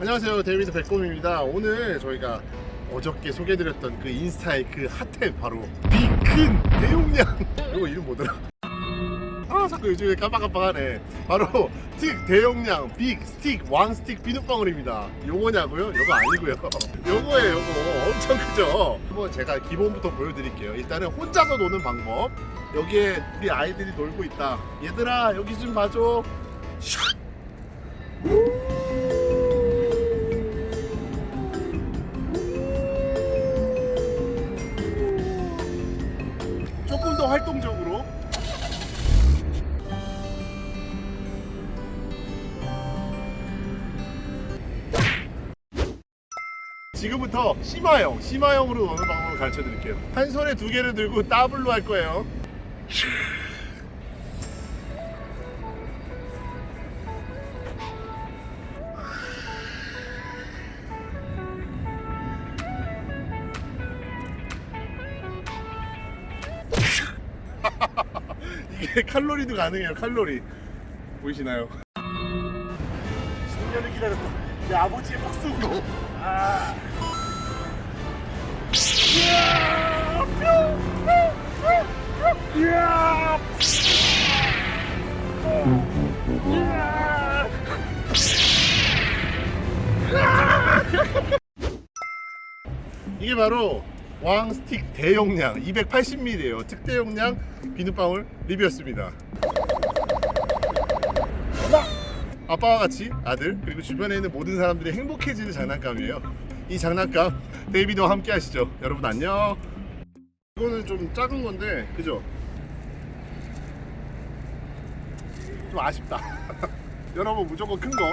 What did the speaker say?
안녕하세요. 데이비드 백곰입니다. 오늘 저희가 어저께 소개해드렸던 그 인스타의 그 핫템 바로 비큰 대용량. 이거 이름 뭐더라? 아 자꾸 요즘에 깜빡깜빡하네. 바로 스틱 대용량 빅 스틱 왕 스틱 비눗방울입니다. 요거냐고요? 요거 아니고요. 요거예요 요거. 엄청 크죠? 한번 제가 기본부터 보여드릴게요. 일단은 혼자서 노는 방법. 여기에 우리 아이들이 놀고 있다. 얘들아 여기 좀 봐줘. 샥 더 활동적으로 지금부터 심화형, 심화형으로 노는 방법을 가르쳐 드릴게요. 한 손에 두 개를 들고 더블로 할 거예요. 이게 칼로리도 가능해요, 칼로리. 보이시나요? 10년을 기다렸다. 내 아버지의 박수. 아. 이야! 뿅! 뿅! 뿅! 뿅! 이야! 이야! 이게 바로 왕 스틱 대용량 280ml예요. 특대용량 비눗방울 리뷰였습니다. 아빠와 같이 아들 그리고 주변에 있는 모든 사람들이 행복해지는 장난감이에요. 이 장난감 데이비드와 함께 하시죠. 여러분 안녕. 이거는 좀 작은 건데 그죠? 좀 아쉽다. 여러분 무조건 큰 거.